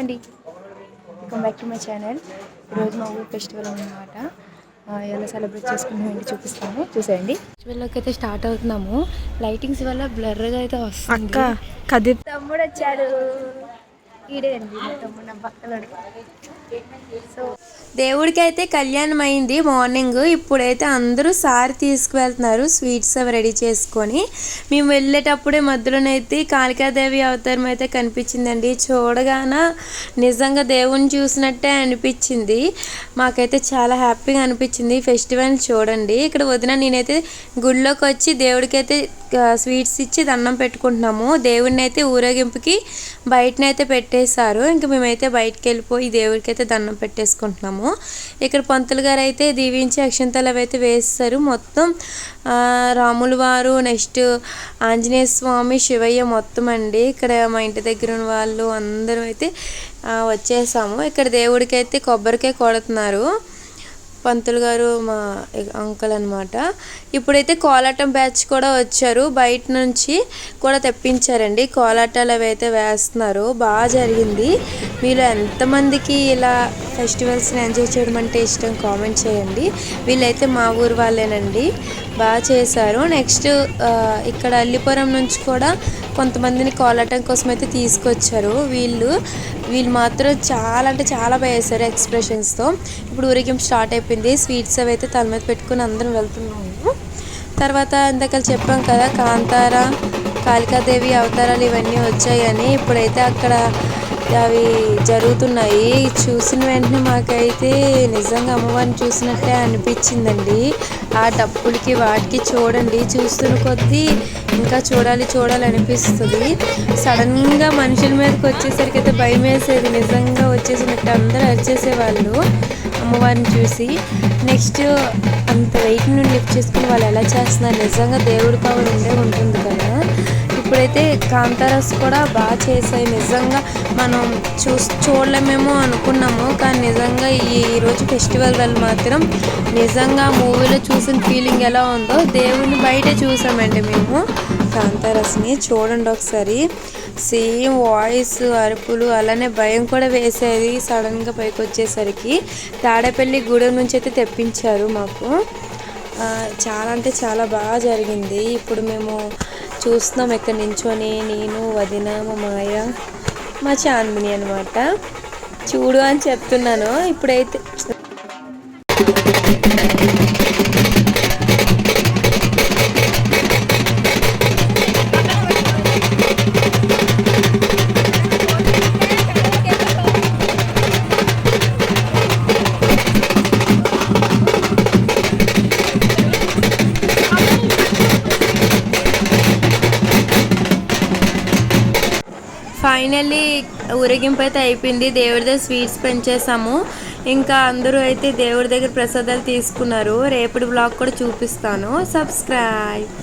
అండి. Welcome back to my channel ఈరోజు మా ఊరు ఫెస్టివల్ అనమాట ఎలా సెలబ్రేట్ చేసుకున్నాం ఏంటి చూపిస్తాను. చూసేయండి. ఫెస్టివల్లోకి అయితే స్టార్ట్ అవుతున్నాము. లైటింగ్స్ వల్ల బ్లర్గా అయితే వస్తుంది. తమ్ముడు వచ్చాడు. దేవుడికి అయితే కళ్యాణం అయింది మార్నింగ్. ఇప్పుడైతే అందరూ సారి తీసుకువెళ్తున్నారు స్వీట్స్ అవి రెడీ చేసుకొని. మేము వెళ్ళేటప్పుడే మధ్యలోనైతే కాళికాదేవి అవతారం అయితే కనిపించిందండి. చూడగాన నిజంగా దేవుణ్ణి చూసినట్టే అనిపించింది. మాకైతే చాలా హ్యాపీగా అనిపించింది ఫెస్టివల్ చూడండి. ఇక్కడ వదిన నేనైతే గుడిలోకి వచ్చి దేవుడికైతే స్వీట్స్ ఇచ్చి దండం పెట్టుకుంటున్నాము. దేవుడిని అయితే ఊరేగింపుకి బయటనైతే పెట్టేశారు. ఇంక మేమైతే బయటకు వెళ్ళిపోయి దేవుడికి అయితే దండం పెట్టేసుకుంటున్నాము. ఇక్కడ పంతులు గారు అయితే దీవించి అక్షంతలు అవి అయితే వేస్తారు. మొత్తం రాముల వారు నెక్స్ట్ ఆంజనేయ స్వామి శివయ్య మొత్తం అండి. ఇక్కడ మా ఇంటి దగ్గర ఉన్న వాళ్ళు అందరూ అయితే వచ్చేసాము. ఇక్కడ దేవుడికి అయితే కొబ్బరికాయ కొడుతున్నారు. పంతులు గారు మా అంకుల్ అనమాట ఇప్పుడైతే కోలాటం బ్యాచ్ కూడా వచ్చారు. బయట నుంచి కూడా తెప్పించారండి. కోలాటాలు అవి అయితే వేస్తున్నారు. బాగా జరిగింది. మీరు ఎంతమందికి ఇలా ఫెస్టివల్స్ని ఎంజాయ్ చేయడం అంటే ఇష్టం కామెంట్ చేయండి. వీళ్ళైతే మా ఊరు వాళ్ళేనండి. బాగా చేశారు. నెక్స్ట్ ఇక్కడ అల్లిపురం నుంచి కూడా కొంతమందిని కోలాటం కోసం అయితే తీసుకొచ్చారు. వీళ్ళు వీళ్ళు మాత్రం చాలా అంటే చాలా బాగా చేశారు ఎక్స్ప్రెషన్స్తో ఇప్పుడు ఊరేగింపు స్టార్ట్ అయిపోయింది. స్వీట్స్ అవి అయితే తల మీద పెట్టుకుని అందరం వెళ్తున్నాము. తర్వాత ఇందాక చెప్పాం కదా కాంతార కాళికాదేవి అవతారాలు ఇవన్నీ వచ్చాయని. ఇప్పుడైతే అక్కడ అవి జరుగుతున్నాయి. చూసిన వెంటనే మాకైతే నిజంగా అమ్మవారిని చూసినట్టే అనిపించిందండి. ఆ డప్పులకి వాటికి చూడండి. చూస్తున్న కొద్దీ ఇంకా చూడాలి చూడాలి అనిపిస్తుంది. సడన్గా మనుషుల మీదకి వచ్చేసరికి అయితే భయం వేసేది. నిజంగా వచ్చేసినట్టు అందరూ అరిచేసేవాళ్ళు అమ్మవారిని చూసి. నెక్స్ట్ అంత వెయిట్ నుండి లిఫ్ట్ చేసుకుని వాళ్ళు ఎలా చేస్తున్నారు? నిజంగా దేవుడి పవర్ ఉండే ఉంటుంది కదా. ఇప్పుడైతే కాంతారస్ కూడా బాగా చేసాయి నిజంగా మనం చూ చూడలేమేమో అనుకున్నాము. కానీ నిజంగా ఈ రోజు ఫెస్టివల్ వాళ్ళు మాత్రం నిజంగా మూవీలో చూసిన ఫీలింగ్ ఎలా ఉందో దేవుని బయటే చూసామండి మేము. కాంతారస్ని చూడండి ఒకసారి. సేమ్ వాయిస్ అరుపులు అలానే భయం కూడా వేసేది సడన్గా పైకి వచ్చేసరికి తాడేపల్లి గూడెం నుంచి అయితే తెప్పించారు మాకు. చాలా అంటే చాలా బాగా జరిగింది. ఇప్పుడు మేము చూస్తున్నాం ఇక్కడ నించొని నేను వదిన మా మాయ మా చాందిని అనమాట చూడు అని చెప్తున్నాను. ఇప్పుడైతే ఫైనల్లీ ఊరేగింపు అయితే అయిపోయింది. దేవుడి దగ్గర స్వీట్స్ పెంచేసాము. ఇంకా అందరూ అయితే దేవుడి దగ్గర ప్రసాదాలు తీసుకున్నారు. రేపటి బ్లాగ్ కూడా చూపిస్తాను. సబ్స్క్రైబ్